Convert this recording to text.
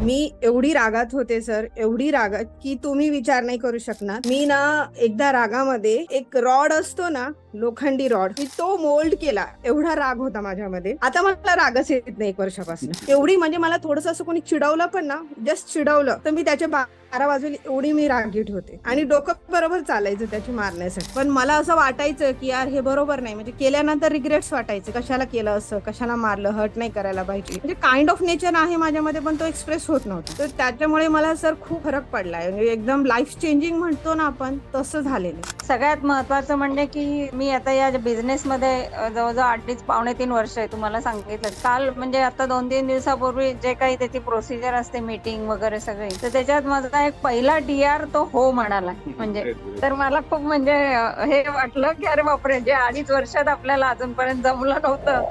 मी एवढी रागात होते सर. एवढी रागात की तुम्ही विचार नाही करू शकणार. मी ना एकदा रागामध्ये एक रॉड असतो ना लोखंडी रॉड मी तो मोल्ड केला. एवढा राग होता माझ्यामध्ये. आता मला रागच येत नाही एक वर्षापासून. एवढी म्हणजे मला थोडस असं कोणी चिडवलं पण ना जस्ट चिडवलं तर मी त्याच्या बारा बाजूला एवढी मी रागीट होते. आणि डोकं बरोबर चालायचं त्याची मारण्यासाठी. पण मला असं वाटायचं की यार हे बरोबर नाही. म्हणजे केल्यानंतर रिग्रेट्स वाटायचे. कशाला केलं असं? कशाला मारलं? हर्ट नाही करायला पाहिजे. म्हणजे काइंड ऑफ नेचर आहे माझ्यामध्ये पण तो एक्सप्रेस होत नव्हता. तर त्याच्यामुळे मला सर खूप फरक पडलाय. म्हणजे एकदम लाईफ चेंजिंग म्हणतो ना आपण तसं झालेलं सगळ्यात महत्वाचं म्हणजे की मी आता या बिझनेस मध्ये जवळजवळ अडीच पावणे तीन वर्ष आहे तुम्हाला सांगितलं. काल म्हणजे आता दोन तीन दिवसापूर्वी जे काही त्याची प्रोसिजर असते मीटिंग वगैरे सगळी तर त्याच्यात माझा एक पहिला डी आर तो हो म्हणाला. म्हणजे तर मला खूप म्हणजे हे वाटलं की अरे बापरे जे अडीच वर्षात आपल्याला अजूनपर्यंत जमलं नव्हतं.